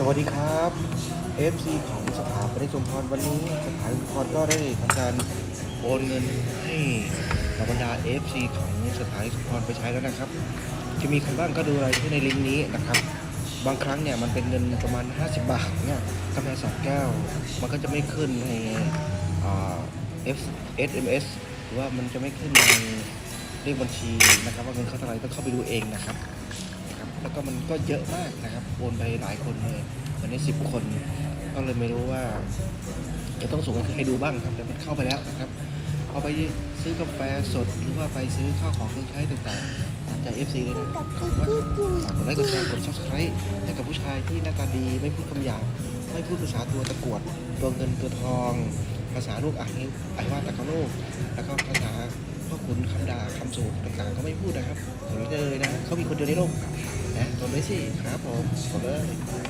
สวัสดีครับ FC ของสถาปนิกชุมพรวันนี้สถาปนิกชุมพรก็ได้ทำการโอนเงินให้บรรดา FC ของสถาปนิกชุมพรไปใช้แล้วนะครับ จะมีใครบ้างก็ดูรายชื่อในลิงก์นี้นะครับ บางครั้งเนี่ยมันเป็นเงินประมาณ 50 บาทเนี่ยกาแฟสองแก้ว มันก็จะไม่ขึ้นในอ่า F SMS หรือว่ามันจะไม่ขึ้นในเลขบัญชีนะครับ ว่าเงินเข้าเท่าไหร่ต้องเข้าไปดูเองนะครับ แล้วก็มันก็เยอะมากนะครับโอนไปหลายคนเลยวันนี้สิบคน ก็เลยไม่รู้ว่า จะต้องส่งให้ดูบ้างครับแต่มันเข้าไปแล้วนะครับเอาไปซื้อกาแฟสดหรือว่าไปซื้อข้าวของเครื่องใช้ต่างๆตามใจ FC เลยนะขอบคุณมากฝากกดไลค์กดแชร์กด subscribe ให้กับผู้ชายที่หน้าตาดีไม่พูดคำหยาบไม่พูดภาษาตัวตะกวด ตัวเงินตัวทอง ภาษาลูกอ่านนี้อ่านว่าตะกะโลก แล้วก็ภาษาพ่อขุนคำด่าคำสูงต่างๆก็ไม่พูดนะครับกดไลค์ได้เลยนะเขามีคนเดียวในโลก กดเลยสิครับผมกดเลย